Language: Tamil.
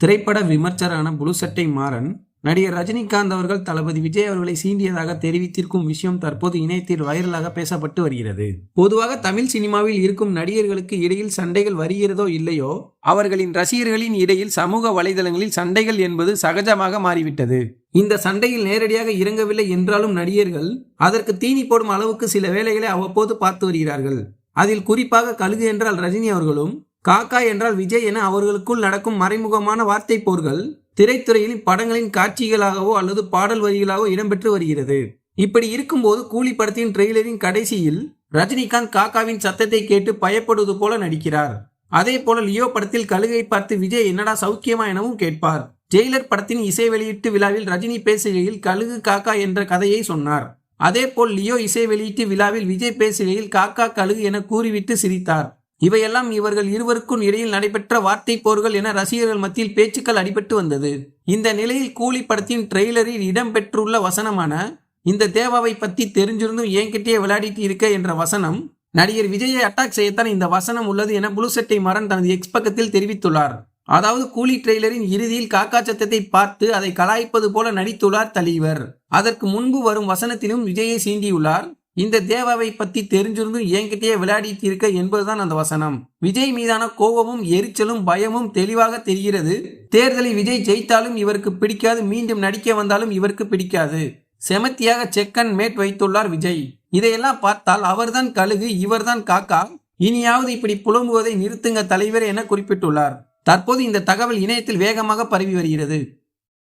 திரைப்பட விமர்சரான புளு சட்டை மாறன் நடிகர் ரஜினிகாந்த் அவர்கள் தளபதி விஜய் அவர்களை சீண்டியதாக தெரிவித்திருக்கும் விஷயம் தற்போது இணையத்தில் வைரலாக பேசப்பட்டு வருகிறது. பொதுவாக தமிழ் சினிமாவில் இருக்கும் நடிகர்களுக்கு இடையில் சண்டைகள் வருகிறதோ இல்லையோ அவர்களின் ரசிகர்களின் இடையில் சமூக வலைதளங்களில் சண்டைகள் என்பது சகஜமாக மாறிவிட்டது. இந்த சண்டையில் நேரடியாக இறங்கவில்லை என்றாலும் நடிகர்கள் அதற்கு தீனி போடும் அளவுக்கு சில வேலைகளை அவ்வப்போது பார்த்து வருகிறார்கள். அதில் குறிப்பாக கழுகு என்றால் ரஜினி அவர்களும் காக்கா என்றால் விஜய் என அவர்களுக்குள் நடக்கும் மறைமுகமான வார்த்தை போர்கள் திரைத்துறையில் படங்களின் காட்சிகளாகவோ அல்லது பாடல் வரிகளாகவோ இடம்பெற்று வருகிறது. இப்படி இருக்கும்போது கூலி படத்தின் ட்ரெய்லரின் கடைசியில் ரஜினிகாந்த் காக்காவின் சத்தத்தை கேட்டு பயப்படுவது போல நடிக்கிறார். அதே போல லியோ படத்தில் கழுகை பார்த்து விஜய் என்னடா சௌக்கியமா எனவும் கேட்பார். ஜெயிலர் படத்தின் இசை வெளியீட்டு விழாவில் ரஜினி பேசுகையில் கழுகு காக்கா என்ற கதையை சொன்னார். அதேபோல் லியோ இசை வெளியீட்டு விழாவில் விஜய் பேசுகையில் காக்கா கழுகு என கூறிவிட்டு சிரித்தார். இவையெல்லாம் இவர்கள் இருவருக்கும் இடையில் நடைபெற்ற வார்த்தை போர்கள் என ரசிகர்கள் மத்தியில் பேச்சுக்கள் அடிபட்டு வந்தது. இந்த நிலையில் கூலி படத்தின் ட்ரெய்லரில் இடம்பெற்றுள்ள வசனமான இந்த தேவாவை பத்தி தெரிஞ்சிருந்தும் என்கிட்டயே விளையாடிட்டு இருக்க? என்ற வசனம் நடிகர் விஜயை அட்டாக் செய்யத்தான் இந்த வசனம் உள்ளது என புளு மரன் தனது எக்ஸ் பக்கத்தில் தெரிவித்துள்ளார். அதாவது கூலி ட்ரெய்லரின் இறுதியில் காக்கா சத்தத்தை பார்த்து அதை கலாய்ப்பது போல நடித்துள்ளார் தலைவர். அதற்கு முன்பு வரும் வசனத்திலும் விஜயை சீண்டியுள்ளார். இந்த தேவாவை பத்தி தெரிஞ்சிருந்தும் என்கிட்டயே விளையாடிட்டு இருக்க என்பதுதான் அந்த வசனம். விஜய் மீதான கோபமும் எரிச்சலும் பயமும் தெளிவாக தெரிகிறது. தேர்தலை விஜய் ஜெயித்தாலும் இவருக்கு பிடிக்காது மீண்டும் நடிக்க வந்தாலும் இவருக்கு பிடிக்காது. செமத்தியாக செக் அண்ட் மேட் வைத்துள்ளார் விஜய். இதையெல்லாம் பார்த்தால் அவர்தான் கழுகு இவர்தான் காக்கா. இனியாவது இப்படி புலம்புவதை நிறுத்துங்க தலைவர் என குறிப்பிட்டுள்ளார். தற்போது இந்த தகவல் இணையத்தில் வேகமாக பரவி வருகிறது.